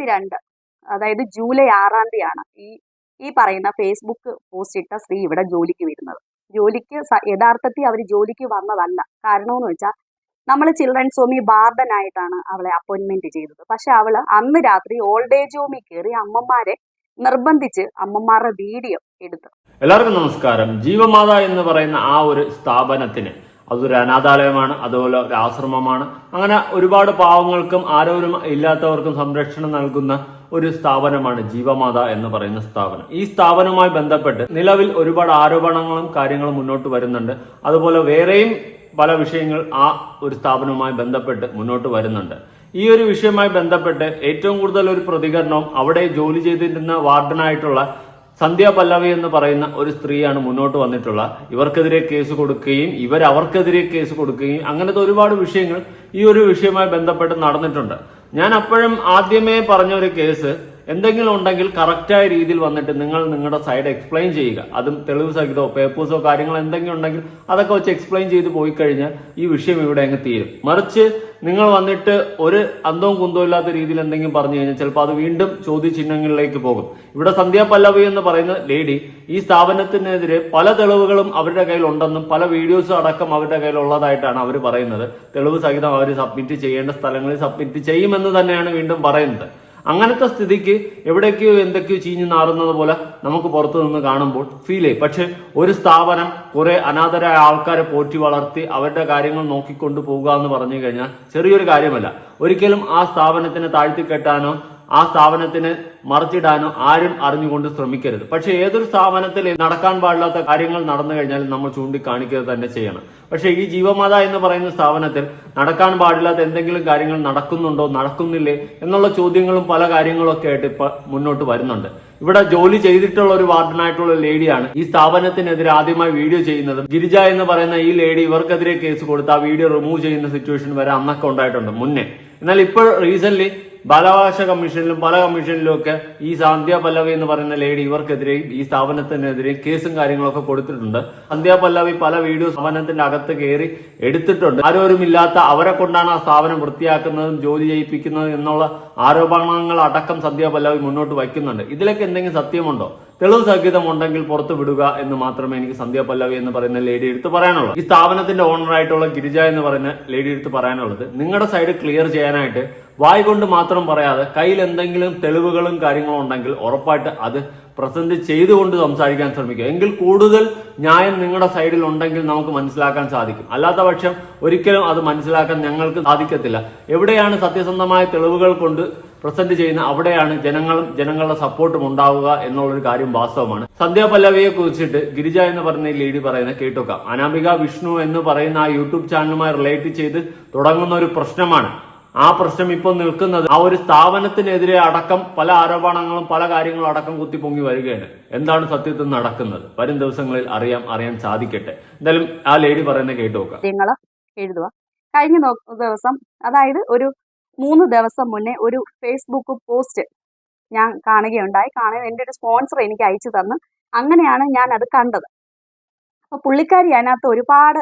ഇരുപത്തിരണ്ട് അതായത് ജൂലൈ ആറാം തീയതിയാണ് ഈ ഈ പറയുന്ന ഫേസ്ബുക്ക് പോസ്റ്റ് ഇട്ട സ്ത്രീ ഇവിടെ ജോലിക്ക് വരുന്നത്. ജോലിക്ക് യഥാർത്ഥത്തിൽ അവർ ജോലിക്ക് വന്നതല്ല. കാരണമെന്ന് വെച്ചാൽ നമ്മൾ ചിൽഡ്രൻസ് ഹോമി ബാർഡനായിട്ടാണ് അവളെ അപ്പോയിന്റ്മെന്റ് ചെയ്തത്. പക്ഷെ അവൾ അന്ന് രാത്രി ഓൾഡ് ഏജ് ഹോമിൽ കയറി അമ്മമാരെ നിർബന്ധിച്ച് അമ്മമാരുടെ വീഡിയോ എടുത്തു. എല്ലാവർക്കും നമസ്കാരം. ജീവമാതാ എന്ന് പറയുന്ന ആ ഒരു സ്ഥാപനത്തിന് അതൊരു അനാഥാലയമാണ് അതുപോലെ ഒരു ആശ്രമമാണ്. അങ്ങനെ ഒരുപാട് പാവങ്ങൾക്കും ആരോരും ഇല്ലാത്തവർക്കും സംരക്ഷണം നൽകുന്ന ഒരു സ്ഥാപനമാണ് ജീവമാത എന്ന് പറയുന്ന സ്ഥാപനം. ഈ സ്ഥാപനവുമായി ബന്ധപ്പെട്ട് നിലവിൽ ഒരുപാട് ആരോപണങ്ങളും കാര്യങ്ങളും മുന്നോട്ട് വരുന്നുണ്ട്. അതുപോലെ വേറെയും പല വിഷയങ്ങൾ ആ ഒരു സ്ഥാപനവുമായി ബന്ധപ്പെട്ട് മുന്നോട്ട് വരുന്നുണ്ട്. ഈ ഒരു വിഷയവുമായി ബന്ധപ്പെട്ട് ഏറ്റവും കൂടുതൽ ഒരു പ്രതികരണവും അവിടെ ജോലി ചെയ്തിരുന്ന വാർഡനായിട്ടുള്ള സന്ധ്യ പല്ലവി എന്ന് പറയുന്ന ഒരു സ്ത്രീയാണ് മുന്നോട്ട് വന്നിട്ടുള്ള. ഇവർക്കെതിരെ കേസ് കൊടുക്കുകയും ഇവർ അവർക്കെതിരെ കേസ് കൊടുക്കുകയും അങ്ങനത്തെ ഒരുപാട് വിഷയങ്ങൾ ഈ ഒരു വിഷയവുമായി ബന്ധപ്പെട്ട് നടന്നിട്ടുണ്ട്. ഞാൻ അപ്പോഴും ആദ്യമേ പറഞ്ഞ ഒരു കേസ് എന്തെങ്കിലും ഉണ്ടെങ്കിൽ കറക്റ്റായ രീതിയിൽ വന്നിട്ട് നിങ്ങൾ നിങ്ങളുടെ സൈഡ് എക്സ്പ്ലെയിൻ ചെയ്യുക. അതും തെളിവ് സഹിതമോ പേപ്പേഴ്സോ കാര്യങ്ങൾ എന്തെങ്കിലും ഉണ്ടെങ്കിൽ അതൊക്കെ വെച്ച് എക്സ്പ്ലെയിൻ ചെയ്ത് പോയി കഴിഞ്ഞാൽ ഈ വിഷയം ഇവിടെ അങ്ങ് തീരും. മറിച്ച് നിങ്ങൾ വന്നിട്ട് ഒരു അന്തവും കുന്തവും ഇല്ലാത്ത രീതിയിൽ എന്തെങ്കിലും പറഞ്ഞു കഴിഞ്ഞാൽ ചിലപ്പോൾ അത് വീണ്ടും ചോദ്യചിഹ്നങ്ങളിലേക്ക് പോകും. ഇവിടെ സന്ധ്യ പല്ലവി എന്ന് പറയുന്ന ലേഡി ഈ സ്ഥാപനത്തിനെതിരെ പല തെളിവുകളും അവരുടെ കയ്യിൽ ഉണ്ടെന്നും പല വീഡിയോസും അടക്കം അവരുടെ കയ്യിലുള്ളതായിട്ടാണ് അവർ പറയുന്നത്. തെളിവ് സഹിതം അവർ സബ്മിറ്റ് ചെയ്യേണ്ട സ്ഥലങ്ങളിൽ സബ്മിറ്റ് ചെയ്യുമെന്ന് തന്നെയാണ് വീണ്ടും പറയുന്നത്. അങ്ങനത്തെ സ്ഥിതിക്ക് എവിടേക്കോ എന്തൊക്കെയോ ചീഞ്ഞു നാറുന്നത് പോലെ നമുക്ക് പുറത്തു നിന്ന് കാണുമ്പോൾ ഫീൽ ചെയ്യും. പക്ഷെ ഒരു സ്ഥാപനം കുറെ അനാഥരായ ആൾക്കാരെ പോറ്റി വളർത്തി അവരുടെ കാര്യങ്ങൾ നോക്കിക്കൊണ്ടു പോകുക എന്ന് പറഞ്ഞു കഴിഞ്ഞാൽ ചെറിയൊരു കാര്യമല്ല. ഒരിക്കലും ആ സ്ഥാപനത്തിനെ താഴ്ത്തിക്കെട്ടാനോ ആ സ്ഥാപനത്തിന് മറിച്ചിടാനോ ആരും അറിഞ്ഞുകൊണ്ട് ശ്രമിക്കരുത്. പക്ഷെ ഏതൊരു സ്ഥാപനത്തിൽ നടക്കാൻ പാടില്ലാത്ത കാര്യങ്ങൾ നടന്നു കഴിഞ്ഞാൽ നമ്മൾ ചൂണ്ടിക്കാണിക്കുക തന്നെ ചെയ്യണം. പക്ഷെ ഈ ജീവമാത എന്ന് പറയുന്ന സ്ഥാപനത്തിൽ നടക്കാൻ പാടില്ലാത്ത എന്തെങ്കിലും കാര്യങ്ങൾ നടക്കുന്നുണ്ടോ നടക്കുന്നില്ലേ എന്നുള്ള ചോദ്യങ്ങളും പല കാര്യങ്ങളും ഒക്കെ ആയിട്ട് ഇപ്പൊ മുന്നോട്ട് വരുന്നുണ്ട്. ഇവിടെ ജോലി ചെയ്തിട്ടുള്ള ഒരു വാർഡനായിട്ടുള്ള ലേഡിയാണ് ഈ സ്ഥാപനത്തിനെതിരെ ആദ്യമായി വീഡിയോ ചെയ്യുന്നതും. ഗിരിജ എന്ന് പറയുന്ന ഈ ലേഡി ഇവർക്കെതിരെ കേസ് കൊടുത്ത് ആ വീഡിയോ റിമൂവ് ചെയ്യുന്ന സിറ്റുവേഷൻ വരെ അന്നൊക്കെ ഉണ്ടായിട്ടുണ്ട് മുന്നേ. എന്നാൽ ഇപ്പോൾ റീസെന്റ് ബാലാവകാശ കമ്മീഷനിലും പല കമ്മീഷനിലും ഒക്കെ ഈ സാന്ധ്യ പല്ലവി എന്ന് പറയുന്ന ലേഡി ഇവർക്കെതിരെയും ഈ സ്ഥാപനത്തിനെതിരെയും കേസും കാര്യങ്ങളൊക്കെ കൊടുത്തിട്ടുണ്ട്. സന്ധ്യ പല്ലവി പല വീഡിയോ സ്ഥാപനത്തിന്റെ അകത്ത് കയറി എടുത്തിട്ടുണ്ട്. ആരോരും ഇല്ലാത്ത അവരെ കൊണ്ടാണ് ആ സ്ഥാപനം വൃത്തിയാക്കുന്നതും ജോലി ചെയ്യിപ്പിക്കുന്നതും എന്നുള്ള ആരോപണങ്ങൾ അടക്കം സന്ധ്യ പല്ലവി മുന്നോട്ട് വയ്ക്കുന്നുണ്ട്. ഇതിലൊക്കെ എന്തെങ്കിലും സത്യമുണ്ടോ? തെളിവ് സഹിതം ഉണ്ടെങ്കിൽ പുറത്തു വിടുക എന്ന് മാത്രമേ എനിക്ക് സന്ധ്യ പല്ലവി എന്ന് പറയുന്ന ലേഡി എടുത്ത് പറയാനുള്ളൂ. ഈ സ്ഥാപനത്തിന്റെ ഓണറായിട്ടുള്ള ഗിരിജ എന്ന് പറയുന്ന ലേഡി എടുത്ത് പറയാനുള്ളത് നിങ്ങളുടെ സൈഡ് ക്ലിയർ ചെയ്യാനായിട്ട് വായി കൊണ്ട് മാത്രം പറയാതെ കയ്യിൽ എന്തെങ്കിലും തെളിവുകളും കാര്യങ്ങളും ഉണ്ടെങ്കിൽ ഉറപ്പായിട്ട് അത് പ്രസന്റ് ചെയ്തുകൊണ്ട് സംസാരിക്കാൻ ശ്രമിക്കുക. എങ്കിൽ കൂടുതൽ ന്യായം നിങ്ങളുടെ സൈഡിൽ ഉണ്ടെങ്കിൽ നമുക്ക് മനസ്സിലാക്കാൻ സാധിക്കും. അല്ലാത്ത പക്ഷം ഒരിക്കലും അത് മനസ്സിലാക്കാൻ ഞങ്ങൾക്ക് സാധിക്കത്തില്ല. എവിടെയാണ് സത്യസന്ധമായ തെളിവുകൾ കൊണ്ട് പ്രസന്റ് ചെയ്യുന്ന അവിടെയാണ് ജനങ്ങളും ജനങ്ങളുടെ സപ്പോർട്ടും ഉണ്ടാവുക എന്നുള്ളൊരു കാര്യം വാസ്തവമാണ്. സന്ധ്യ പല്ലവിയെ കുറിച്ചിട്ട് ഗിരിജ എന്ന് പറയുന്ന ലീഡി പറയുന്നത് കേട്ടോക്കാം അനാമിക വിഷ്ണു എന്ന് പറയുന്ന ആ യൂട്യൂബ് ചാനലുമായി റിലേറ്റ് ചെയ്ത് തുടങ്ങുന്ന ഒരു പ്രശ്നമാണ്. ആ പ്രശ്നം ഇപ്പോൾ നിൽക്കുന്നത് ആ ഒരു സ്ഥാപനത്തിനെതിരെ അടക്കം പല ആരോപണങ്ങളും പല കാര്യങ്ങളും അടക്കം കുത്തിപ്പൊങ്ങി വരികയാണ്. എന്താണ് സത്യത്തിൽ നടക്കുന്നത്? വരും ദിവസങ്ങളിൽ അറിയാം അറിയാൻ സാധിക്കട്ടെ. എന്തായാലും ആ ലേഡി പറയുന്നത് കേട്ടു നോക്കാം. നിങ്ങൾ എഴുതുക. കഴിഞ്ഞ ദിവസം അതായത് ഒരു മൂന്ന് ദിവസം മുന്നേ ഒരു ഫേസ്ബുക്ക് പോസ്റ്റ് ഞാൻ കാണുകയുണ്ടായി. കാണുക എന്റെ ഒരു സ്പോൺസർ എനിക്ക് അയച്ചു തന്നു. അങ്ങനെയാണ് ഞാൻ അത് കണ്ടത്. അപ്പൊ പുള്ളിക്കാരി അതിനകത്ത് ഒരുപാട്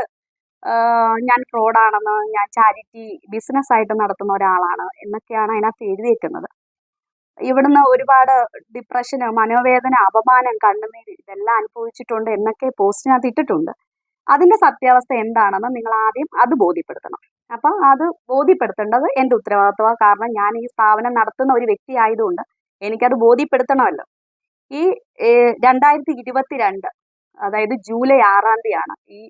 ഞാൻ ഫ്രോഡാണെന്ന് ഞാൻ ചാരിറ്റി ബിസിനസ് ആയിട്ട് നടത്തുന്ന ഒരാളാണ് എന്നൊക്കെയാണ് അതിനകത്ത് എഴുതിയേക്കുന്നത്. ഇവിടുന്ന് ഒരുപാട് ഡിപ്രഷന് മനോവേദന അപമാനം കണ്ണുനീര് ഇതെല്ലാം അനുഭവിച്ചിട്ടുണ്ട് എന്നൊക്കെ പോസ്റ്റിനകത്ത് ഇട്ടിട്ടുണ്ട്. അതിന്റെ സത്യാവസ്ഥ എന്താണെന്ന് നിങ്ങൾ ആദ്യം അത് ബോധ്യപ്പെടുത്തണം. അപ്പം അത് ബോധ്യപ്പെടുത്തേണ്ടത് എന്റെ ഉത്തരവാദിത്വമാണ് കാരണം ഞാൻ ഈ സ്ഥാപനം നടത്തുന്ന ഒരു വ്യക്തി ആയതുകൊണ്ട് എനിക്കത് ബോധ്യപ്പെടുത്തണമല്ലോ. ഈ രണ്ടായിരത്തി ഇരുപത്തിരണ്ട് അതായത് ജൂലൈ ആറാം തീയതിയാണ് ഈ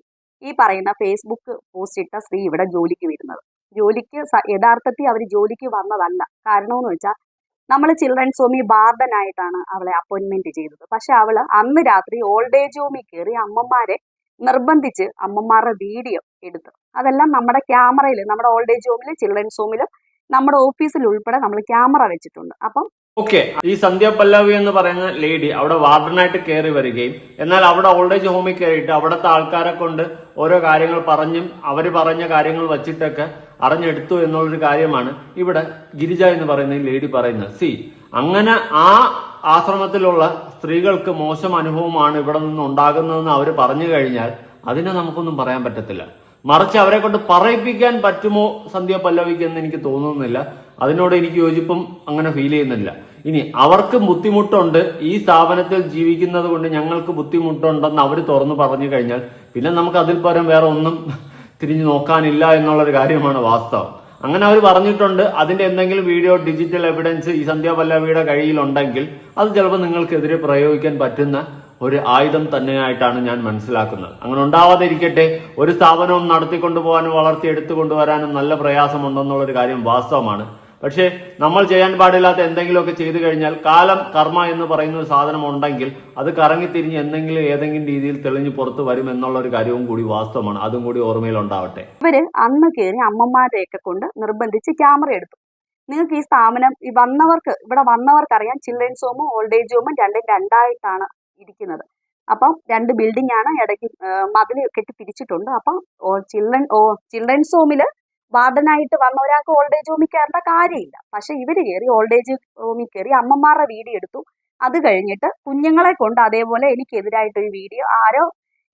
ഈ പറയുന്ന ഫേസ്ബുക്ക് പോസ്റ്റ് ഇട്ട സ്ത്രീ ഇവിടെ ജോലിക്ക് വരുന്നത്. ജോലിക്ക് യഥാർത്ഥത്തിൽ അവർ ജോലിക്ക് വന്നതല്ല. കാരണമെന്ന് വെച്ചാൽ നമ്മൾ ചിൽഡ്രൻസ് ഹോമി ബാർഡനായിട്ടാണ് അവളെ അപ്പോയിന്റ്മെന്റ് ചെയ്തത്. പക്ഷെ അവൾ അന്ന് രാത്രി ഓൾഡ് ഏജ് ഹോമിൽ കയറി അമ്മമാരെ നിർബന്ധിച്ച് അമ്മമാരുടെ വീഡിയോ എടുത്തു. അതെല്ലാം നമ്മുടെ ക്യാമറയിൽ നമ്മുടെ ഓൾഡ് ഏജ് ഹോമിലും ചിൽഡ്രൻസ് ഹോമിലും നമ്മുടെ ഓഫീസിൽ ഉൾപ്പെടെ നമ്മൾ ക്യാമറ വെച്ചിട്ടുണ്ട്. അപ്പം ഓക്കെ ഈ സന്ധ്യ പല്ലവി എന്ന് പറയുന്ന ലേഡി അവിടെ വാർഡനായിട്ട് കയറി വരികയും എന്നാൽ അവിടെ ഓൾഡ് ഏജ് ഹോമിൽ കയറിയിട്ട് അവിടുത്തെ ആൾക്കാരെ കൊണ്ട് ഓരോ കാര്യങ്ങൾ പറഞ്ഞും അവർ പറഞ്ഞ കാര്യങ്ങൾ വച്ചിട്ടൊക്കെ അറിഞ്ഞെടുത്തു എന്നുള്ളൊരു കാര്യമാണ് ഇവിടെ ഗിരിജ എന്ന് പറയുന്ന ലേഡി പറയുന്നത്. സി അങ്ങനെ ആ ആശ്രമത്തിലുള്ള സ്ത്രീകൾക്ക് മോശം അനുഭവമാണ് ഇവിടെ നിന്ന് ഉണ്ടാകുന്നതെന്ന് അവർ പറഞ്ഞു കഴിഞ്ഞാൽ അതിനെ നമുക്കൊന്നും പറയാൻ പറ്റത്തില്ല. മറിച്ച് അവരെ കൊണ്ട് പറയിപ്പിക്കാൻ പറ്റുമോ സന്ധ്യ പല്ലവിക്ക് എന്ന് എനിക്ക് തോന്നുന്നില്ല. അതിനോട് എനിക്ക് യോജിപ്പും അങ്ങനെ ഫീൽ ചെയ്യുന്നില്ല. ഇനി അവർക്ക് ബുദ്ധിമുട്ടുണ്ട് ഈ സ്ഥാപനത്തിൽ ജീവിക്കുന്നത് കൊണ്ട് ഞങ്ങൾക്ക് ബുദ്ധിമുട്ടുണ്ടെന്ന് അവർ തുറന്നു പറഞ്ഞു കഴിഞ്ഞാൽ പിന്നെ നമുക്ക് അതിൽ പരം വേറെ ഒന്നും തിരിഞ്ഞു നോക്കാനില്ല എന്നുള്ളൊരു കാര്യമാണ് വാസ്തവം. അങ്ങനെ അവർ പറഞ്ഞിട്ടുണ്ട് അതിന്റെ എന്തെങ്കിലും വീഡിയോ ഡിജിറ്റൽ എവിഡൻസ് ഈ സന്ധ്യ പല്ലവിയുടെ കയ്യിലുണ്ടെങ്കിൽ അത് ചിലപ്പോൾ നിങ്ങൾക്കെതിരെ പ്രയോഗിക്കാൻ പറ്റുന്ന ഒരു ആയുധം തന്നെയായിട്ടാണ് ഞാൻ മനസ്സിലാക്കുന്നത്. അങ്ങനെ ഉണ്ടാവാതിരിക്കട്ടെ ഒരു സ്ഥാപനവും നടത്തിക്കൊണ്ടു പോകാനും വളർത്തിയെടുത്തു കൊണ്ടുവരാനും നല്ല പ്രയാസമുണ്ടെന്നുള്ളൊരു കാര്യം വാസ്തവമാണ്. പക്ഷേ നമ്മൾ ചെയ്യാൻ പാടില്ലാത്ത എന്തെങ്കിലുമൊക്കെ ചെയ്തു കഴിഞ്ഞാൽ കാലം കർമ്മ എന്ന് പറയുന്ന ഒരു സാധനം ഉണ്ടെങ്കിൽ അത് കറങ്ങിത്തിരിഞ്ഞ് എന്തെങ്കിലും ഏതെങ്കിലും രീതിയിൽ തെളിഞ്ഞു പുറത്ത് വരും എന്നുള്ള ഒരു കാര്യവും കൂടി വാസ്തവമാണ്. അതും കൂടി ഓർമ്മയിൽ ഉണ്ടാവട്ടെ. ഇവർ അന്ന് കയറി അമ്മമാരെയൊക്കെ കൊണ്ട് നിർബന്ധിച്ച് ക്യാമറ എടുത്തു. നിങ്ങൾക്ക് ഈ സ്ഥാപനം ഈ വന്നവർക്ക് ഇവിടെ വന്നവർക്ക് അറിയാം ചിൽഡ്രൻസ് ഹോമും ഓൾഡ് ഏജ് ഹോമും രണ്ടും രണ്ടായിട്ടാണ് ഇരിക്കുന്നത്. അപ്പം രണ്ട് ബിൽഡിംഗ് ആണ് ഇടയ്ക്ക് മതിൽ കെട്ടി തിരിച്ചിട്ടുണ്ട്. അപ്പം ചിൽഡ്രൻ ഓ ചിൽഡ്രൻസ് ഹോമിൽ വാർഡനായിട്ട് വന്ന ഒരാൾക്ക് ഓൾഡ് ഏജ് ഹോമിൽ കയറേണ്ട കാര്യമില്ല. പക്ഷെ ഇവർ കയറി ഓൾഡ് ഏജ് ഹോമിൽ കയറി അമ്മമാരുടെ വീഡിയോ എടുത്തു. അത് കഴിഞ്ഞിട്ട് കുഞ്ഞുങ്ങളെ കൊണ്ട് അതേപോലെ എനിക്കെതിരായിട്ടൊരു വീഡിയോ. ആരോ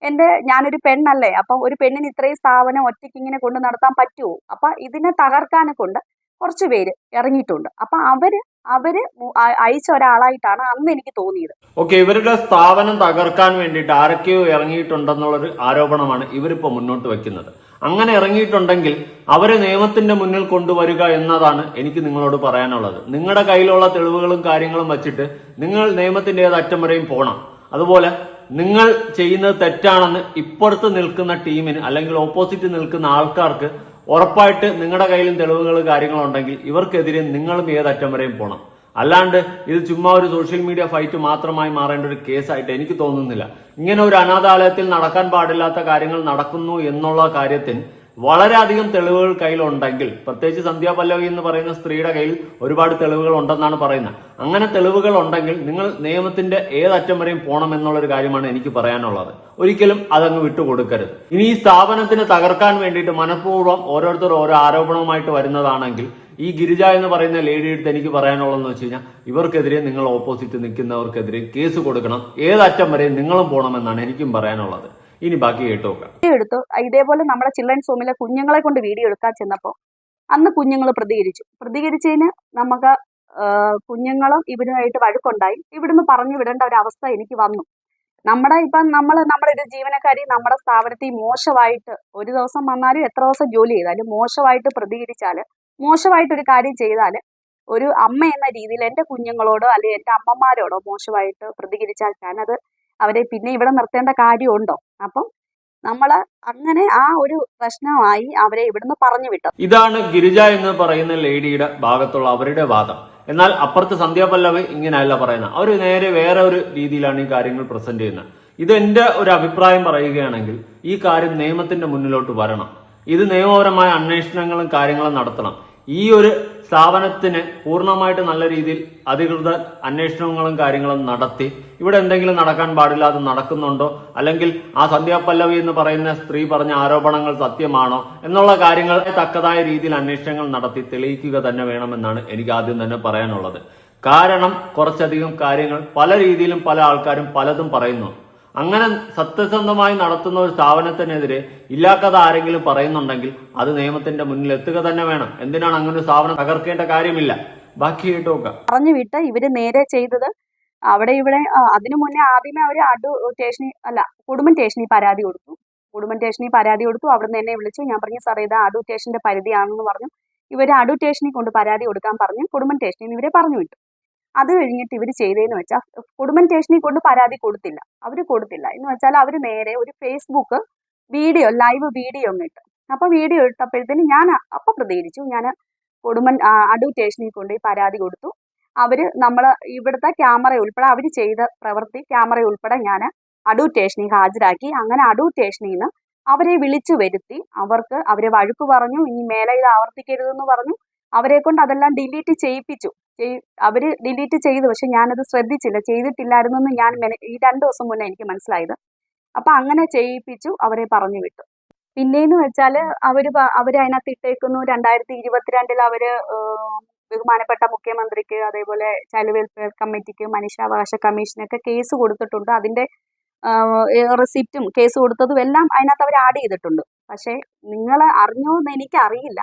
എന്റെ ഞാനൊരു പെണ്ണല്ലേ അപ്പൊ ഒരു പെണ്ണിന് ഇത്രയും സ്ഥാപനം ഒറ്റയ്ക്ക് ഇങ്ങനെ കൊണ്ട് നടത്താൻ പറ്റുമോ? അപ്പൊ ഇതിനെ തകർക്കാനെ കൊണ്ട് കുറച്ച് പേര് ഇറങ്ങിയിട്ടുണ്ട്. അപ്പൊ അവർ അവർ അയച്ച ഒരാളായിട്ടാണ് അന്ന് എനിക്ക് തോന്നിയത്. ഓക്കെ ഇവരുടെ സ്ഥാപനം തകർക്കാൻ വേണ്ടിയിട്ട് ആരൊക്കെയോ ഇറങ്ങിയിട്ടുണ്ടെന്നുള്ളൊരു ആരോപണമാണ് ഇവരിപ്പോ മുന്നോട്ട് വെക്കുന്നത്. അങ്ങനെ ഇറങ്ങിയിട്ടുണ്ടെങ്കിൽ അവരെ നിയമത്തിന്റെ മുന്നിൽ കൊണ്ടുവരിക എന്നതാണ് എനിക്ക് നിങ്ങളോട് പറയാനുള്ളത്. നിങ്ങളുടെ കയ്യിലുള്ള തെളിവുകളും കാര്യങ്ങളും വച്ചിട്ട് നിങ്ങൾ നിയമത്തിന്റെ ഏത് അറ്റം വരെയും പോകണം അതുപോലെ നിങ്ങൾ ചെയ്യുന്നത് തെറ്റാണെന്ന് ഇപ്പുറത്ത് നിൽക്കുന്ന ടീമിന് അല്ലെങ്കിൽ ഓപ്പോസിറ്റ് നിൽക്കുന്ന ആൾക്കാർക്ക് ഉറപ്പായിട്ട് നിങ്ങളുടെ കയ്യിലും തെളിവുകൾ കാര്യങ്ങളുണ്ടെങ്കിൽ ഇവർക്കെതിരെ നിങ്ങളും ഏതറ്റം വരെയും പോകണം അല്ലാണ്ട് ഇത് ചുമ്മാ ഒരു സോഷ്യൽ മീഡിയ ഫൈറ്റ് മാത്രമായി മാറേണ്ട ഒരു കേസായിട്ട് എനിക്ക് തോന്നുന്നില്ല. ഇങ്ങനെ ഒരു അനാഥാലയത്തിൽ നടക്കാൻ പാടില്ലാത്ത കാര്യങ്ങൾ നടക്കുന്നു എന്നുള്ള കാര്യത്തിൽ വളരെയധികം തെളിവുകൾ കയ്യിലുണ്ടെങ്കിൽ പ്രത്യേകിച്ച് സന്ധ്യ പല്ലവി എന്ന് പറയുന്ന സ്ത്രീയുടെ കയ്യിൽ ഒരുപാട് തെളിവുകൾ ഉണ്ടെന്നാണ് പറയുന്നത്. അങ്ങനെ തെളിവുകൾ ഉണ്ടെങ്കിൽ നിങ്ങൾ നിയമത്തിന്റെ ഏതറ്റം വരെയും പോകണം എന്നുള്ളൊരു കാര്യമാണ് എനിക്ക് പറയാനുള്ളത്. ഒരിക്കലും അതങ്ങ് വിട്ടുകൊടുക്കരുത്. ഇനി ഈ സ്ഥാപനത്തിന് തകർക്കാൻ വേണ്ടിയിട്ട് മനഃപൂർവം ഓരോരുത്തർ ഓരോ ആരോപണവുമായിട്ട് വരുന്നതാണെങ്കിൽ ഈ ഗിരിജ എന്ന് പറയുന്ന ലേഡിയുടെ അടുത്ത് എനിക്ക് പറയാനുള്ളതെന്ന് വെച്ച് കഴിഞ്ഞാൽ ഇവർക്കെതിരെ നിങ്ങൾ ഓപ്പോസിറ്റ് നിൽക്കുന്നവർക്കെതിരെ കേസ് കൊടുക്കണം. ഏതറ്റം വരെ നിങ്ങളും പോകണമെന്നാണ് എനിക്കും പറയാനുള്ളത്. ഇനി ബാക്കി കേട്ടു എടുത്തു. ഇതേപോലെ നമ്മുടെ ചിൽഡ്രൻസ് ഹോമിലെ കുഞ്ഞുങ്ങളെ കൊണ്ട് വീഡിയോ എടുക്കാൻ ചെന്നപ്പോൾ അന്ന് കുഞ്ഞുങ്ങൾ പ്രതികരിച്ചു. പ്രതികരിച്ചതിന് നമുക്ക് കുഞ്ഞുങ്ങളും ഇവരുമായിട്ട് വഴക്കുണ്ടായി. ഇവിടുന്ന് പറഞ്ഞു വിടേണ്ട ഒരു അവസ്ഥ എനിക്ക് വന്നു. നമ്മുടെ ഇപ്പം നമ്മൾ നമ്മുടെ ഒരു ജീവനക്കാരി നമ്മുടെ സ്ഥാപനത്തിൽ മോശമായിട്ട് ഒരു ദിവസം വന്നാലും എത്ര ദിവസം ജോലി ചെയ്താലും മോശമായിട്ട് പ്രതികരിച്ചാൽ മോശമായിട്ട് ഒരു കാര്യം ചെയ്താൽ ഒരു അമ്മ എന്ന രീതിയിൽ എന്റെ കുഞ്ഞുങ്ങളോടോ അല്ലെങ്കിൽ എന്റെ അമ്മമാരോടോ മോശമായിട്ട് പ്രതികരിച്ചാൽ ഞാനത് അവരെ പിന്നെ ഇവിടെ നിർത്തേണ്ട കാര്യമുണ്ടോ? അപ്പം നമ്മൾ അങ്ങനെ ആ ഒരു പ്രശ്നമായി അവരെ ഇവിടുന്ന് പറഞ്ഞു വിട്ടു. ഇതാണ് ഗിരിജ എന്ന് പറയുന്ന ലേഡിയുടെ ഭാഗത്തുള്ള അവരുടെ വാദം. എന്നാൽ അപ്പുറത്ത് സന്ധ്യാപല്ലവ് ഇങ്ങനെയല്ല പറയുന്നത്. അവർ നേരെ വേറെ ഒരു രീതിയിലാണ് ഈ കാര്യങ്ങൾ പ്രസന്റ് ചെയ്യുന്നത്. ഇത് എന്റെ ഒരു അഭിപ്രായം പറയുകയാണെങ്കിൽ ഈ കാര്യം നിയമത്തിന്റെ മുന്നിലോട്ട് വരണം. ഇത് നിയമപരമായ അന്വേഷണങ്ങളും കാര്യങ്ങളും നടത്തണം. ഈ ഒരു സ്ഥാപനത്തിന് പൂർണമായിട്ട് നല്ല രീതിയിൽ അധികൃത അന്വേഷണങ്ങളും കാര്യങ്ങളും നടത്തി ഇവിടെ എന്തെങ്കിലും നടക്കാൻ പാടില്ലാതെ നടക്കുന്നുണ്ടോ അല്ലെങ്കിൽ ആ സന്ധ്യാപല്ലവി എന്ന് പറയുന്ന സ്ത്രീ പറഞ്ഞ ആരോപണങ്ങൾ സത്യമാണോ എന്നുള്ള കാര്യങ്ങൾ തക്കതായ രീതിയിൽ അന്വേഷണങ്ങൾ നടത്തി തെളിയിക്കുക തന്നെ വേണമെന്നാണ് എനിക്ക് ആദ്യം തന്നെ പറയാനുള്ളത്. കാരണം കുറച്ചധികം കാര്യങ്ങൾ പല രീതിയിലും പല ആൾക്കാരും പലതും പറയുന്നു. അങ്ങനെ സത്യസന്ധമായി നടത്തുന്ന ഒരു സ്ഥാപനത്തിനെതിരെ ഇല്ലാക്കഥ ആരെങ്കിലും പറയുന്നുണ്ടെങ്കിൽ അത് നിയമത്തിന്റെ മുന്നിൽ എത്തുക തന്നെ വേണം. എന്തിനാണ് അങ്ങനെ ഒരു സ്ഥാപനം തകർക്കേണ്ട കാര്യമില്ല. ബാക്കി കേട്ട് നോക്കാം. പറഞ്ഞു വിട്ട് ഇവർ നേരെ ചെയ്തത് അവിടെ ഇവിടെ അതിനു മുന്നേ ആദ്യമേ അവർ അടു സ്റ്റേഷനിൽ അല്ല കുടുംബം സ്റ്റേഷനിൽ പരാതി കൊടുത്തു. കുടുംബം സ്റ്റേഷനിൽ പരാതി കൊടുത്തു. അവിടുന്ന് എന്നെ വിളിച്ചു. ഞാൻ പറഞ്ഞു സാർ ഇത് അടു സ്റ്റേഷന്റെ പരിധിയാണെന്ന് പറഞ്ഞു. ഇവർ അടു സ്റ്റേഷനിൽ കൊണ്ട് പരാതി കൊടുക്കാൻ പറഞ്ഞു. കുടുംബം സ്റ്റേഷനിൽ നിന്ന് ഇവരെ പറഞ്ഞു വിട്ടു. അത് കഴിഞ്ഞിട്ട് ഇവർ ചെയ്തതെന്ന് വെച്ചാൽ കുടുംബം സ്റ്റേഷനിൽ കൊണ്ട് പരാതി കൊടുത്തില്ല. അവർ കൊടുത്തില്ല. എന്ന് വെച്ചാൽ അവർ നേരെ ഒരു ഫേസ്ബുക്ക് വീഡിയോ ലൈവ് വീഡിയോ ഒന്ന് ഇട്ട്. അപ്പൊ വീഡിയോ ഇട്ടപ്പോഴത്തേന് ഞാൻ അപ്പൊ പ്രതികരിച്ചു. ഞാൻ കൊടുമൻ അടൂർ സ്റ്റേഷനിൽ കൊണ്ട് പരാതി കൊടുത്തു. അവർ നമ്മൾ ഇവിടുത്തെ ക്യാമറ ഉൾപ്പെടെ അവർ ചെയ്ത പ്രവൃത്തി ക്യാമറ ഉൾപ്പെടെ ഞാൻ അടൂർ സ്റ്റേഷനിൽ ഹാജരാക്കി. അങ്ങനെ അടൂർ സ്റ്റേഷനിൽ നിന്ന് അവരെ വിളിച്ചു വരുത്തി. അവർക്ക് അവരെ വഴുക്ക് പറഞ്ഞു. ഇനി മേലെ ഇത് ആവർത്തിക്കരുതെന്ന് പറഞ്ഞു. അവരെ കൊണ്ട് അതെല്ലാം ഡിലീറ്റ് ചെയ്യിപ്പിച്ചു. അവർ ഡിലീറ്റ് ചെയ്തു. പക്ഷെ ഞാനത് ശ്രദ്ധിച്ചില്ല. ചെയ്തിട്ടില്ലായിരുന്നു ഞാൻ ഈ രണ്ട് ദിവസം മുന്നേ എനിക്ക് മനസ്സിലായത്. അപ്പൊ അങ്ങനെ ചെയ്യിപ്പിച്ചു അവരെ പറഞ്ഞു വിട്ടു. പിന്നെന്ന് അവർ അവർ അവർ അതിനകത്ത് ഇട്ടേക്കുന്നു. രണ്ടായിരത്തി ഇരുപത്തിരണ്ടിൽ അവർ ബഹുമാനപ്പെട്ട മുഖ്യമന്ത്രിക്ക് അതേപോലെ ചൈൽഡ് വെൽഫെയർ കമ്മിറ്റിക്ക് മനുഷ്യാവകാശ കമ്മീഷനൊക്കെ കേസ് കൊടുത്തിട്ടുണ്ട്. അതിന്റെ റെസിപ്റ്റും കേസ് കൊടുത്തതും എല്ലാം അതിനകത്ത് അവർ ആഡ് ചെയ്തിട്ടുണ്ട്. പക്ഷേ നിങ്ങൾ അറിഞ്ഞോ എന്ന് എനിക്ക് അറിയില്ല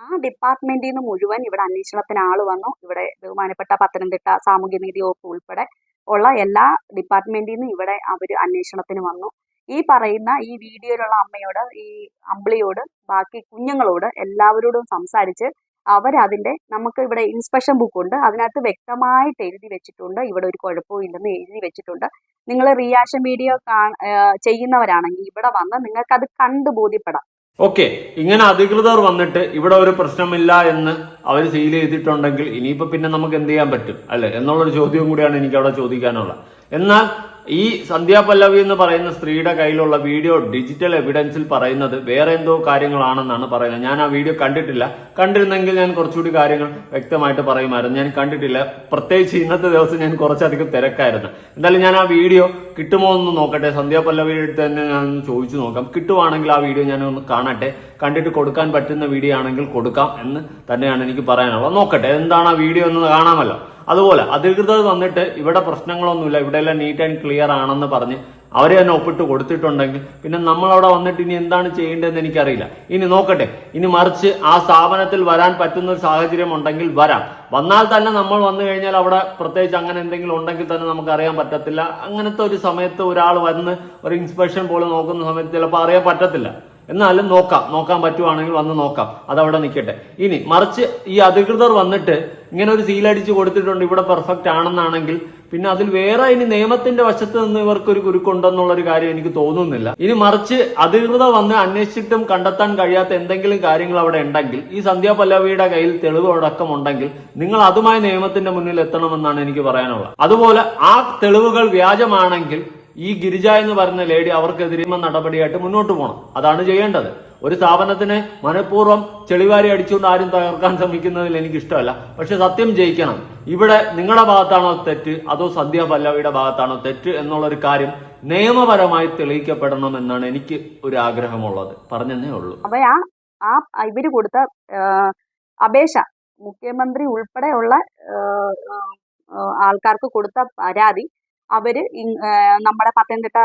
ആ ഡിപ്പാർട്ട്മെന്റിൽ നിന്ന് മുഴുവൻ ഇവിടെ അന്വേഷണത്തിന് ആൾ വന്നു. ഇവിടെ ബഹുമാനപ്പെട്ട പത്തനംതിട്ട സാമൂഹ്യനീതി വകുപ്പ് ഉൾപ്പെടെ ഉള്ള എല്ലാ ഡിപ്പാർട്ട്മെന്റിൽ നിന്ന് ഇവിടെ അവർ അന്വേഷണത്തിന് വന്നു. ഈ പറയുന്ന ഈ വീഡിയോയിലുള്ള അമ്മയോട് ഈ അമ്പിളിയോട് ബാക്കി കുഞ്ഞുങ്ങളോട് എല്ലാവരോടും സംസാരിച്ച് അവരതിന്റെ നമുക്ക് ഇവിടെ ഇൻസ്പെക്ഷൻ ബുക്ക് ഉണ്ട്. അതിനകത്ത് വ്യക്തമായിട്ട് എഴുതി വെച്ചിട്ടുണ്ട്. ഇവിടെ ഒരു കുഴപ്പവും ഇല്ലെന്ന് എഴുതി വെച്ചിട്ടുണ്ട്. നിങ്ങൾ റിയാക്ഷൻ വീഡിയോ ചെയ്യുന്നവരാണെങ്കിൽ ഇവിടെ വന്ന് നിങ്ങൾക്ക് അത് കണ്ടു ബോധ്യപ്പെടാം. ഓക്കെ ഇങ്ങനെ അധികൃതർ വന്നിട്ട് ഇവിടെ ഒരു പ്രശ്നമില്ല എന്ന് അവർ സീൽ ചെയ്തിട്ടുണ്ടെങ്കിൽ ഇനിയിപ്പോ പിന്നെ നമുക്ക് എന്ത് ചെയ്യാൻ പറ്റും? അല്ലെ? എന്നുള്ളൊരു ചോദ്യവും കൂടിയാണ് എനിക്ക് അവിടെ ചോദിക്കാനുള്ളത്. എന്നാൽ ഈ സന്ധ്യ പല്ലവി എന്ന് പറയുന്ന സ്ത്രീയുടെ കയ്യിലുള്ള വീഡിയോ ഡിജിറ്റൽ എവിഡൻസിൽ പറയുന്നത് വേറെ എന്തോ കാര്യങ്ങളാണെന്നാണ് പറയുന്നത്. ഞാൻ ആ വീഡിയോ കണ്ടിട്ടില്ല. കണ്ടിരുന്നെങ്കിൽ ഞാൻ കുറച്ചുകൂടി കാര്യങ്ങൾ വ്യക്തമായിട്ട് പറയുമായിരുന്നു. ഞാൻ കണ്ടിട്ടില്ല. പ്രത്യേകിച്ച് ഇന്നത്തെ ദിവസം ഞാൻ കുറച്ചധികം തിരക്കായിരുന്നു. എന്തായാലും ഞാൻ ആ വീഡിയോ കിട്ടുമോ എന്ന് നോക്കട്ടെ. സന്ധ്യ പല്ലവിയുടെ അടുത്ത് തന്നെ ഞാൻ ചോദിച്ചു നോക്കാം. കിട്ടുവാണെങ്കിൽ ആ വീഡിയോ ഞാൻ ഒന്ന് കാണട്ടെ. കണ്ടിട്ട് കൊടുക്കാൻ പറ്റുന്ന വീഡിയോ ആണെങ്കിൽ കൊടുക്കാം എന്ന് തന്നെയാണ് എനിക്ക് പറയാനുള്ളത്. നോക്കട്ടെ. എന്താണ് ആ വീഡിയോ എന്ന് കാണാമല്ലോ. അതുപോലെ അധികൃതർ വന്നിട്ട് ഇവിടെ പ്രശ്നങ്ങളൊന്നുമില്ല ഇവിടെ എല്ലാം നീറ്റ് ആൻഡ് ക്ലിയർ ആണെന്ന് പറഞ്ഞ് അവരെ തന്നെ ഒപ്പിട്ട് കൊടുത്തിട്ടുണ്ടെങ്കിൽ പിന്നെ നമ്മൾ അവിടെ വന്നിട്ട് ഇനി എന്താണ് ചെയ്യേണ്ടതെന്ന് എനിക്കറിയില്ല. ഇനി നോക്കട്ടെ ഇനി മറിച്ച് ആ സ്ഥാപനത്തിൽ വരാൻ പറ്റുന്ന ഒരു സാഹചര്യം ഉണ്ടെങ്കിൽ വരാം. വന്നാൽ തന്നെ നമ്മൾ വന്നു കഴിഞ്ഞാൽ അവിടെ പ്രത്യേകിച്ച് അങ്ങനെ എന്തെങ്കിലും ഉണ്ടെങ്കിൽ തന്നെ നമുക്ക് അറിയാൻ പറ്റത്തില്ല. അങ്ങനത്തെ ഒരു സമയത്ത് ഒരാൾ വന്ന് ഒരു ഇൻസ്പെക്ഷൻ പോലെ നോക്കുന്ന സമയത്ത് ചിലപ്പോൾ അറിയാൻ പറ്റത്തില്ല. എന്നാലും നോക്കാം. നോക്കാൻ പറ്റുവാണെങ്കിൽ വന്ന് നോക്കാം. അതവിടെ നിൽക്കട്ടെ. ഇനി മറിച്ച് ഈ അധികൃതർ വന്നിട്ട് ഇങ്ങനെ ഒരു സീലടിച്ച് കൊടുത്തിട്ടുണ്ട് ഇവിടെ പെർഫെക്റ്റ് ആണെന്നാണെങ്കിൽ പിന്നെ അതിൽ വേറെ ഇനി നിയമത്തിന്റെ വശത്ത് നിന്ന് ഇവർക്ക് ഒരു കുരുക്കുണ്ടെന്നുള്ള ഒരു കാര്യം എനിക്ക് തോന്നുന്നില്ല. ഇനി മറിച്ച് അധികൃതർ വന്ന് അന്വേഷിച്ചിട്ടും കണ്ടെത്താൻ കഴിയാത്ത എന്തെങ്കിലും കാര്യങ്ങൾ അവിടെ ഉണ്ടെങ്കിൽ ഈ സന്ധ്യ പല്ലവിയുടെ കയ്യിൽ തെളിവ് അടക്കം ഉണ്ടെങ്കിൽ നിങ്ങൾ അതുമായി നിയമത്തിന്റെ മുന്നിൽ എത്തണമെന്നാണ് എനിക്ക് പറയാനുള്ളത്. അതുപോലെ ആ തെളിവുകൾ വ്യാജമാണെങ്കിൽ ഈ ഗിരിജ എന്ന് പറയുന്ന ലേഡി അവർക്കെതിരെ നടപടിയായിട്ട് മുന്നോട്ട് പോകണം അതാണ് ചെയ്യേണ്ടത്. ഒരു സ്ഥാപനത്തിനെ മനഃപൂർവം ചെളിവാരി അടിച്ചുകൊണ്ട് ആരും തകർക്കാൻ ശ്രമിക്കുന്നതിൽ എനിക്ക് ഇഷ്ടമല്ല പക്ഷെ സത്യം ജയിക്കണം. ഇവിടെ നിങ്ങളുടെ ഭാഗത്താണോ തെറ്റ്? അതോ സന്ധ്യ പല്ലവിയുടെ ഭാഗത്താണോ തെറ്റ്? എന്നുള്ള ഒരു കാര്യം നിയമപരമായി തെളിയിക്കപ്പെടണം എന്നാണ് എനിക്ക് ഒരു ആഗ്രഹമുള്ളത്. പറഞ്ഞതേ ഉള്ളൂ. ആ ഇവർ കൊടുത്ത അപേക്ഷ മുഖ്യമന്ത്രി ഉൾപ്പെടെയുള്ള ആൾക്കാർക്ക് കൊടുത്ത പരാതി അവർ നമ്മുടെ പത്തനംതിട്ട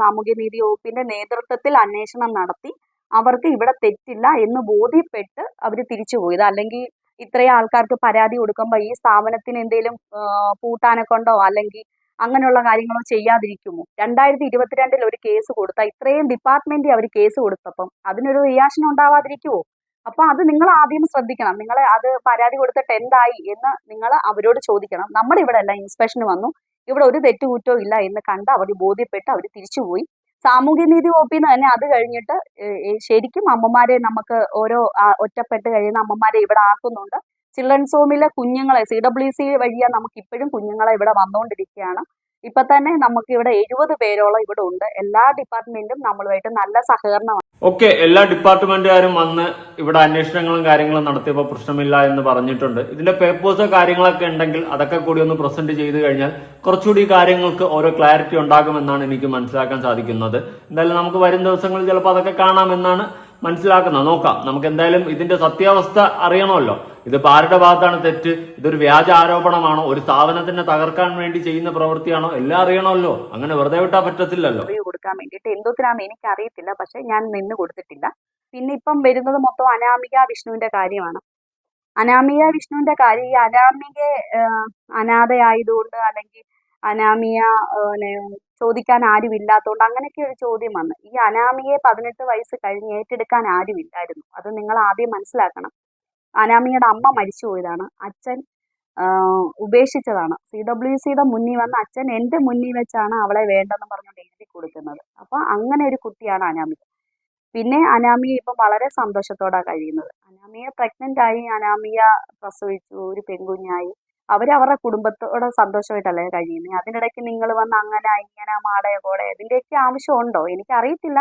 സാമൂഹ്യനീതി വകുപ്പിന്റെ നേതൃത്വത്തിൽ അന്വേഷണം നടത്തി അവർക്ക് ഇവിടെ തെറ്റില്ല എന്ന് ബോധ്യപ്പെട്ട് അവർ തിരിച്ചു പോയത്. അല്ലെങ്കിൽ ഇത്രയും ആൾക്കാർക്ക് പരാതി കൊടുക്കുമ്പോൾ ഈ സ്ഥാപനത്തിന് എന്തെങ്കിലും പൂട്ടാനെ കൊണ്ടോ അല്ലെങ്കിൽ അങ്ങനെയുള്ള കാര്യങ്ങളോ ചെയ്യാതിരിക്കുമോ? രണ്ടായിരത്തി ഇരുപത്തിരണ്ടിൽ ഒരു കേസ് കൊടുത്ത ഇത്രയും ഡിപ്പാർട്ട്മെന്റ് അവർ കേസ് കൊടുത്തപ്പം അതിനൊരു റിയാക്ഷൻ ഉണ്ടാവാതിരിക്കുമോ അപ്പൊ അത് നിങ്ങൾ ആദ്യം ശ്രദ്ധിക്കണം. നിങ്ങൾ അത് പരാതി കൊടുത്തിട്ട് എന്തായി എന്ന് നിങ്ങൾ അവരോട് ചോദിക്കണം. നമ്മുടെ ഇവിടെ അല്ല ഇൻസ്പെക്ഷന് വന്നു. ഇവിടെ ഒരു തെറ്റുകുറ്റവും ഇല്ല എന്ന് കണ്ട് അവർ ബോധ്യപ്പെട്ട് അവർ തിരിച്ചുപോയി. സാമൂഹ്യനീതി വകുപ്പിൽ നിന്ന് തന്നെ അത് കഴിഞ്ഞിട്ട് ശരിക്കും അമ്മമാരെ നമുക്ക് ഓരോ ഒറ്റപ്പെട്ട് കഴിയുന്ന അമ്മമാരെ ഇവിടെ ആക്കുന്നുണ്ട്. ചിൽഡ്രൻസ് ഹോമിലെ കുഞ്ഞുങ്ങളെ സി ഡബ്ല്യു സി വഴിയാ നമുക്ക് ഇപ്പോഴും കുഞ്ഞുങ്ങളെ ഇവിടെ വന്നുകൊണ്ടിരിക്കുകയാണ്. ഇപ്പൊ തന്നെ നമുക്ക് ഇവിടെ എഴുപത് പേരോളം ഇവിടെ ഉണ്ട്. എല്ലാ ഡിപ്പാർട്ട്മെന്റും നമ്മളുമായിട്ട് നല്ല സഹകരണമാണ്. ഓക്കെ എല്ലാ ഡിപ്പാർട്ട്മെന്റുകാരും വന്ന് ഇവിടെ അന്വേഷണങ്ങളും കാര്യങ്ങളും നടത്തിയപ്പോൾ പ്രശ്നമില്ല എന്ന് പറഞ്ഞിട്ടുണ്ട്. ഇതിന്റെ പേപ്പേഴ്സോ കാര്യങ്ങളൊക്കെ ഉണ്ടെങ്കിൽ അതൊക്കെ കൂടി ഒന്ന് പ്രസന്റ് ചെയ്ത് കഴിഞ്ഞാൽ കുറച്ചുകൂടി കാര്യങ്ങൾക്ക് ഓരോ ക്ലാരിറ്റി ഉണ്ടാകുമെന്നാണ് എനിക്ക് മനസ്സിലാക്കാൻ സാധിക്കുന്നത്. എന്തായാലും നമുക്ക് വരും ദിവസങ്ങളിൽ ചിലപ്പോൾ അതൊക്കെ കാണാമെന്നാണ് മനസ്സിലാക്കുന്നത് നോക്കാം. നമുക്ക് എന്തായാലും ഇതിന്റെ സത്യാവസ്ഥ അറിയണമല്ലോ. ഇത് ആരുടെ ഭാഗത്താണ് തെറ്റ്? ഇതൊരു വ്യാജ ആരോപണമാണോ? ഒരു സ്ഥാപനത്തിനെ തകർക്കാൻ വേണ്ടി ചെയ്യുന്ന പ്രവൃത്തിയാണോ? എല്ലാം അറിയണമല്ലോ. അങ്ങനെ വെറുതെ വിട്ടാ പറ്റത്തില്ലല്ലോ. കൊടുക്കാൻ വേണ്ടിട്ട് എന്തോത്തിനാന്ന് എനിക്ക് അറിയത്തില്ല പക്ഷെ ഞാൻ നിന്ന് കൊടുത്തിട്ടില്ല. പിന്നെ ഇപ്പം വരുന്നത് മൊത്തം അനാമിക വിഷ്ണുവിന്റെ കാര്യമാണ്. അനാമിക വിഷ്ണുവിന്റെ കാര്യം ഈ അനാമിക അനാഥയായതുകൊണ്ട് അല്ലെങ്കിൽ അനാമിയ ചോദിക്കാൻ ആരും ഇല്ലാത്തതുകൊണ്ട് അങ്ങനെയൊക്കെ ഒരു ചോദ്യം വന്നു. ഈ അനാമിയെ പതിനെട്ട് വയസ്സ് കഴിഞ്ഞ് ഏറ്റെടുക്കാൻ ആരും ഇല്ലായിരുന്നു അത് നിങ്ങൾ ആദ്യം മനസ്സിലാക്കണം. അനാമിയുടെ അമ്മ മരിച്ചു പോയതാണ്. അച്ഛൻ ഉപേക്ഷിച്ചതാണ്. സി ഡബ്ല്യു സിയുടെ മുന്നിൽ വന്ന അച്ഛൻ എന്റെ മുന്നിൽ വെച്ചാണ് അവളെ വേണ്ടെന്ന് പറഞ്ഞുകൊണ്ട് എഴുതി കൊടുക്കുന്നത്. അപ്പൊ അങ്ങനെ ഒരു കുട്ടിയാണ് അനാമിക. പിന്നെ അനാമിയ ഇപ്പം വളരെ സന്തോഷത്തോടെ കഴിയുന്നത്. അനാമിയ പ്രഗ്നന്റ് ആയി. അനാമിയ പ്രസവിച്ചു. ഒരു പെൺകുഞ്ഞായി. അവർ അവരുടെ കുടുംബത്തോടെ സന്തോഷമായിട്ടല്ലേ കഴിയുന്നത് അതിനിടയ്ക്ക് നിങ്ങൾ വന്ന് അങ്ങനെ ഇങ്ങനെ മാടയ കോടെ ഇതിന്റെയൊക്കെ ആവശ്യമുണ്ടോ? എനിക്കറിയത്തില്ല.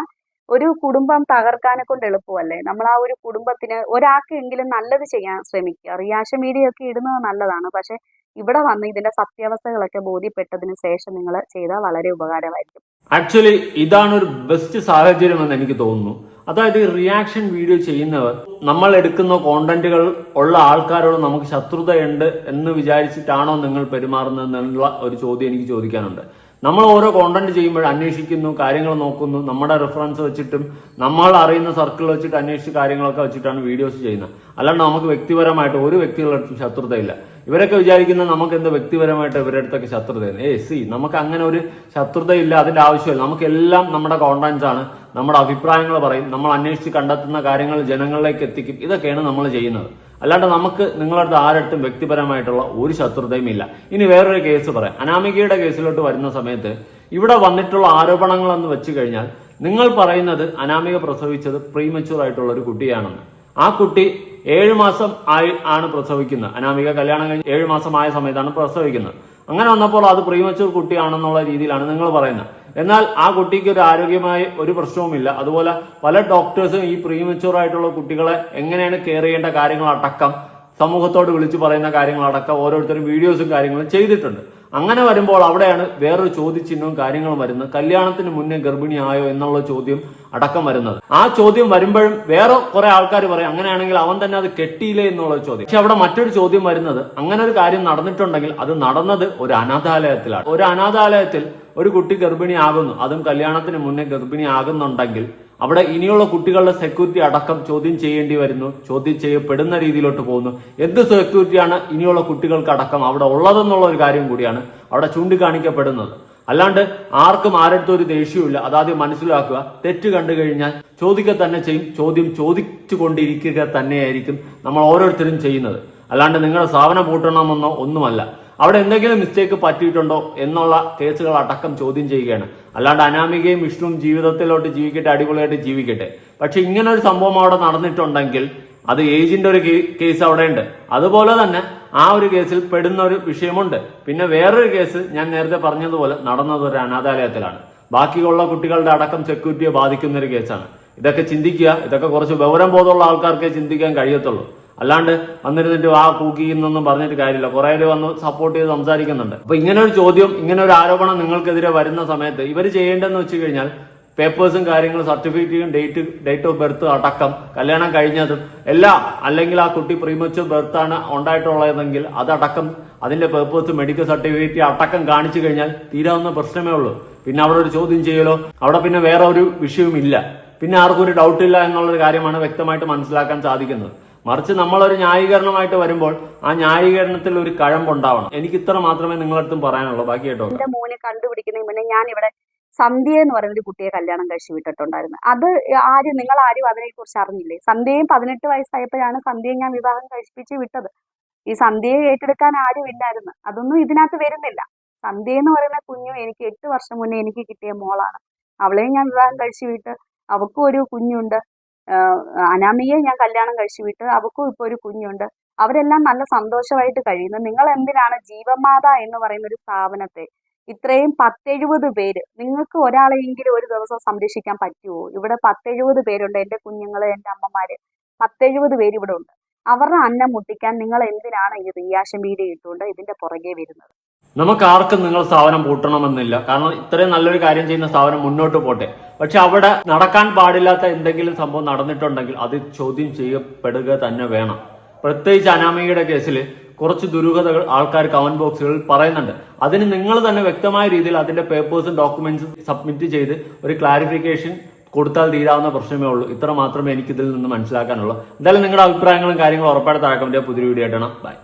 ഒരു കുടുംബം തകർക്കാനെ കൊണ്ട് എളുപ്പമല്ലേ? നമ്മൾ ആ ഒരു കുടുംബത്തിന് ഒരാൾക്കെങ്കിലും നല്ലത് ചെയ്യാൻ ശ്രമിക്കുക. റിയാക്ഷൻ മീഡിയ ഒക്കെ ഇടുന്നത് നല്ലതാണ്. പക്ഷെ ഇവിടെ വന്ന് ഇതിന്റെ സത്യാവസ്ഥകളൊക്കെ ബോധ്യപ്പെട്ടതിന് ശേഷം നിങ്ങൾ ചെയ്താൽ വളരെ ഉപകാരമായിരിക്കും. ആക്ച്വലി ഇതാണ് ഒരു ബെസ്റ്റ് സാഹചര്യം എന്ന് എനിക്ക് തോന്നുന്നു. അതായത് റിയാക്ഷൻ വീഡിയോ ചെയ്യുന്നവർ നമ്മൾ എടുക്കുന്ന കോണ്ടന്റുകൾ ഉള്ള ആൾക്കാരോട് നമുക്ക് ശത്രുതയുണ്ട് എന്ന് വിചാരിച്ചിട്ടാണോ നിങ്ങൾ പെരുമാറുന്നത് എന്നുള്ള ഒരു ചോദ്യം എനിക്ക് ചോദിക്കാനുണ്ട്. നമ്മൾ ഓരോ കോണ്ടന്റ് ചെയ്യുമ്പോൾ അന്വേഷിക്കുന്നു കാര്യങ്ങൾ നോക്കുന്നു നമ്മുടെ റെഫറൻസ് വെച്ചിട്ടും നമ്മൾ അറിയുന്ന സർക്കിൾ വെച്ചിട്ട് അന്വേഷിച്ച് കാര്യങ്ങളൊക്കെ വെച്ചിട്ടാണ് വീഡിയോസ് ചെയ്യുന്നത്. അല്ലാണ്ട് നമുക്ക് വ്യക്തിപരമായിട്ട് ഒരു വ്യക്തികളുടെ അടുത്തും ശത്രുതയില്ല. ഇവരൊക്കെ വിചാരിക്കുന്ന നമുക്ക് എന്ത് വ്യക്തിപരമായിട്ട് ഇവരുടെ അടുത്തൊക്കെ ശത്രുതയാണ് ഏ സി നമുക്ക് അങ്ങനെ ഒരു ശത്രുതയില്ല അതിന്റെ ആവശ്യമില്ല. നമുക്കെല്ലാം നമ്മുടെ കോണ്ടന്റ്സ് ആണ്. നമ്മുടെ അഭിപ്രായങ്ങൾ പറയും. നമ്മൾ അന്വേഷിച്ച് കണ്ടെത്തുന്ന കാര്യങ്ങൾ ജനങ്ങളിലേക്ക് എത്തിക്കും. ഇതൊക്കെയാണ് നമ്മൾ ചെയ്യുന്നത്. അല്ലാണ്ട് നമുക്ക് നിങ്ങളടുത്ത് ആരടുത്തും വ്യക്തിപരമായിട്ടുള്ള ഒരു ശത്രുതയും ഇല്ല. ഇനി വേറൊരു കേസ് പറയാം. അനാമികയുടെ കേസിലോട്ട് വരുന്ന സമയത്ത് ഇവിടെ വന്നിട്ടുള്ള ആരോപണങ്ങൾ എന്ന് വെച്ച് കഴിഞ്ഞാൽ നിങ്ങൾ പറയുന്നത് അനാമിക പ്രസവിച്ചത് പ്രീമച്യൂർ ആയിട്ടുള്ള ഒരു കുട്ടിയാണെന്ന്. ആ കുട്ടി ഏഴു മാസം ആയി ആണ് പ്രസവിക്കുന്നത്. അനാമിക കല്യാണം കഴിഞ്ഞ് ഏഴു മാസമായ സമയത്താണ് പ്രസവിക്കുന്നത്. അങ്ങനെ വന്നപ്പോൾ അത് പ്രീമച്ചൂർ കുട്ടിയാണെന്നുള്ള രീതിയിലാണ് നിങ്ങൾ പറയുന്നത്. എന്നാൽ ആ കുട്ടിക്ക് ഒരു ആരോഗ്യമായ ഒരു പ്രശ്നവുമില്ല. അതുപോലെ പല ഡോക്ടേഴ്സും ഈ പ്രീമച്ചൂർ ആയിട്ടുള്ള കുട്ടികളെ എങ്ങനെയാണ് കെയർ ചെയ്യേണ്ട കാര്യങ്ങൾ അടക്കം സമൂഹത്തോട് വിളിച്ചു പറയുന്ന കാര്യങ്ങളടക്കം ഓരോരുത്തരും വീഡിയോസും കാര്യങ്ങളും ചെയ്തിട്ടുണ്ട്. അങ്ങനെ വരുമ്പോൾ അവിടെയാണ് വേറൊരു ചോദ്യചിഹ്നവും കാര്യങ്ങളും വരുന്നത്. കല്യാണത്തിന് മുന്നേ ഗർഭിണിയായോ എന്നുള്ള ചോദ്യം അടക്കം വരുന്നത്. ആ ചോദ്യം വരുമ്പോഴും വേറെ കുറെ ആൾക്കാർ പറയും അങ്ങനെയാണെങ്കിൽ അവൻ തന്നെ അത് കെട്ടിയില്ലേ? എന്നുള്ള ചോദ്യം. പക്ഷെ അവിടെ മറ്റൊരു ചോദ്യം വരുന്നത് അങ്ങനെ ഒരു കാര്യം നടന്നിട്ടുണ്ടെങ്കിൽ അത് നടന്നത് ഒരു അനാഥാലയത്തിലാണ്. ഒരു അനാഥാലയത്തിൽ ഒരു കുട്ടി ഗർഭിണിയാകുന്നു അതും കല്യാണത്തിന് മുന്നേ ഗർഭിണിയാകുന്നുണ്ടെങ്കിൽ അവിടെ ഇനിയുള്ള കുട്ടികളുടെ സെക്യൂരിറ്റി അടക്കം ചോദ്യം ചെയ്യേണ്ടി വരുന്നു. ചോദ്യം ചെയ്യപ്പെടുന്ന രീതിയിലോട്ട് പോകുന്നു. എന്ത് സെക്യൂരിറ്റിയാണ് ഇനിയുള്ള കുട്ടികൾക്ക് അടക്കം അവിടെ ഉള്ളതെന്നുള്ള ഒരു കാര്യം കൂടിയാണ് അവിടെ ചൂണ്ടിക്കാണിക്കപ്പെടുന്നത്. അല്ലാണ്ട് ആർക്കും ആരടുത്തും ഒരു ദേഷ്യവുമില്ല. അതാദ്യം മനസ്സിലാക്കുക. തെറ്റ് കണ്ടു കഴിഞ്ഞാൽ ചോദിക്കുക തന്നെ ചെയ്യും. ചോദ്യം ചോദിച്ചു കൊണ്ടിരിക്കുക തന്നെയായിരിക്കും നമ്മൾ ഓരോരുത്തരും ചെയ്യുന്നത്. അല്ലാണ്ട് നിങ്ങളുടെ സ്ഥാപനം പൂട്ടണമെന്നോ ഒന്നുമല്ല. അവിടെ എന്തെങ്കിലും മിസ്റ്റേക്ക് പറ്റിയിട്ടുണ്ടോ എന്നുള്ള കേസുകൾ അടക്കം ചോദ്യം ചെയ്യുകയാണ്. അല്ലാണ്ട് അനാമികയും വിഷ്ണുവും ജീവിതത്തിലോട്ട് ജീവിക്കട്ടെ അടിപൊളിയായിട്ട് ജീവിക്കട്ടെ. പക്ഷെ ഇങ്ങനെ ഒരു സംഭവം അവിടെ നടന്നിട്ടുണ്ടെങ്കിൽ അത് ഏജിന്റെ ഒരു കേസ് അവിടെ ഉണ്ട് അതുപോലെ തന്നെ ആ ഒരു കേസിൽ പെടുന്ന ഒരു വിഷയമുണ്ട്. പിന്നെ വേറൊരു കേസ് ഞാൻ നേരത്തെ പറഞ്ഞതുപോലെ നടന്നത് ഒരു അനാഥാലയത്തിലാണ്. ബാക്കിയുള്ള കുട്ടികളുടെ അടക്കം സെക്യൂരിറ്റിയെ ബാധിക്കുന്ന ഒരു കേസാണ്. ഇതൊക്കെ ചിന്തിക്കുക ഇതൊക്കെ കുറച്ച് വിവരം ബോധമുള്ള ആൾക്കാർക്കേ ചിന്തിക്കാൻ കഴിയത്തുള്ളൂ. അല്ലാണ്ട് വന്നിരുന്നിട്ട് ആ കൂക്കി എന്നൊന്നും പറഞ്ഞിട്ട് കാര്യമില്ല. കുറെ പേര് വന്ന് സപ്പോർട്ട് ചെയ്ത് സംസാരിക്കുന്നുണ്ട്. അപ്പൊ ഇങ്ങനെ ഒരു ചോദ്യം ഇങ്ങനെ ഒരു ആരോപണം നിങ്ങൾക്കെതിരെ വരുന്ന സമയത്ത് ഇവർ ചെയ്യേണ്ടതെന്ന് വെച്ച് കഴിഞ്ഞാൽ പേപ്പേഴ്സും കാര്യങ്ങളും സർട്ടിഫിക്കറ്റും ഡേറ്റ് ഡേറ്റ് ഓഫ് ബർത്ത് അടക്കം കല്യാണം കഴിഞ്ഞതും എല്ലാം അല്ലെങ്കിൽ ആ കുട്ടി പ്രീമച്വർ ബർത്ത് ആണ് ഉണ്ടായിട്ടുള്ളതെങ്കിൽ അതടക്കം അതിന്റെ പേപ്പേഴ്സ് മെഡിക്കൽ സർട്ടിഫിക്കറ്റ് അടക്കം കാണിച്ചു കഴിഞ്ഞാൽ തീരാവുന്ന പ്രശ്നമേ ഉള്ളൂ. പിന്നെ അവിടെ ഒരു ചോദ്യം ചെയ്യലോ? അവിടെ പിന്നെ വേറെ ഒരു വിഷയവും ഇല്ല പിന്നെ ആർക്കും ഒരു ഡൗട്ട് ഇല്ല എന്നുള്ളൊരു കാര്യമാണ് വ്യക്തമായിട്ട് മനസ്സിലാക്കാൻ സാധിക്കുന്നത്. മറിച്ച് നമ്മളൊരു ന്യായീകരണമായിട്ട് വരുമ്പോൾ ആ ന്യായീകരണത്തിൽ ഒരു കഴമ്പുണ്ടാവണം. എനിക്ക് ഇത്ര മാത്രമേ നിങ്ങളടുത്തും പറയാനുള്ളൂ. ബാക്കി കേട്ടോ. എന്റെ മോനെ കണ്ടുപിടിക്കുന്നതിന് മുന്നേ ഞാൻ ഇവിടെ സന്ധ്യ എന്ന് പറയുന്ന ഒരു കുട്ടിയെ കല്യാണം കഴിച്ചു വിട്ടിട്ടുണ്ടായിരുന്നു. അത് ആരും നിങ്ങൾ ആരും അതിനെ കുറിച്ച് അറിഞ്ഞില്ലേ? സന്ധ്യയും പതിനെട്ട് വയസ്സായപ്പോഴാണ് സന്ധ്യയെ ഞാൻ വിവാഹം കഴിപ്പിച്ച് വിട്ടത്. ഈ സന്ധ്യയെ ഏറ്റെടുക്കാൻ ആരും ഇല്ലായിരുന്നു. അതൊന്നും ഇതിനകത്ത് വരുന്നില്ല. സന്ധ്യ എന്ന് പറയുന്ന കുഞ്ഞു എനിക്ക് എട്ട് വർഷം മുന്നേ എനിക്ക് കിട്ടിയ മോളാണ്. അവളെയും ഞാൻ വിവാഹം കഴിച്ചു വിട്ട് അവൾക്കും ഒരു കുഞ്ഞുണ്ട്. അനാമിയെ ഞാൻ കല്യാണം കഴിച്ചു വിട്ട്. അവക്കും ഇപ്പൊ ഒരു കുഞ്ഞുണ്ട്. അവരെല്ലാം നല്ല സന്തോഷമായിട്ട് കഴിയുന്നു. നിങ്ങൾ എന്തിനാണ് ജീവമാത എന്ന് പറയുന്ന ഒരു സ്ഥാപനത്തെ ഇത്രയും പത്തെഴുപത് പേര് നിങ്ങൾക്ക് ഒരാളെയെങ്കിലും ഒരു ദിവസം സംരക്ഷിക്കാൻ പറ്റുമോ ഇവിടെ പത്തെഴുപത് പേരുണ്ട് എന്റെ കുഞ്ഞുങ്ങൾ എന്റെ അമ്മമാര്. പത്തെഴുപത് പേര് ഇവിടെ ഉണ്ട്. അവരുടെ അന്നം മുട്ടിക്കാൻ നിങ്ങൾ എന്തിനാണ് ഈ റിയാഷൻ വീഡിയോ ഇട്ടുകൊണ്ട് ഇതിന്റെ പുറകെ വരുന്നത്? നമുക്ക് ആർക്കും നിങ്ങൾ സ്ഥാപനം പൂട്ടണമെന്നില്ല. കാരണം ഇത്രയും നല്ലൊരു കാര്യം ചെയ്യുന്ന സ്ഥാപനം മുന്നോട്ട് പോട്ടെ. പക്ഷെ അവിടെ നടക്കാൻ പാടില്ലാത്ത എന്തെങ്കിലും സംഭവം നടന്നിട്ടുണ്ടെങ്കിൽ അത് ചോദ്യം ചെയ്യപ്പെടുക തന്നെ വേണം. പ്രത്യേകിച്ച് അനാമികയുടെ കേസിൽ കുറച്ച് ദുരൂഹതകൾ ആൾക്കാർ കമന്റ് ബോക്സുകളിൽ പറയുന്നുണ്ട്. അതിന് നിങ്ങൾ തന്നെ വ്യക്തമായ രീതിയിൽ അതിന്റെ പേപ്പേഴ്സും ഡോക്യുമെന്റ്സും സബ്മിറ്റ് ചെയ്ത് ഒരു ക്ലാരിഫിക്കേഷൻ കൊടുത്താൽ തീരാവുന്ന പ്രശ്നമേ ഉള്ളൂ. ഇത്ര മാത്രമേ എനിക്ക് ഇതിൽ നിന്ന് മനസ്സിലാക്കാനുള്ളൂ. എന്തായാലും നിങ്ങളുടെ അഭിപ്രായങ്ങളും കാര്യങ്ങളും ഉറപ്പായിട്ട് താഴെ പുതിയ വീഡിയോ ആയിട്ടാണ് ബൈ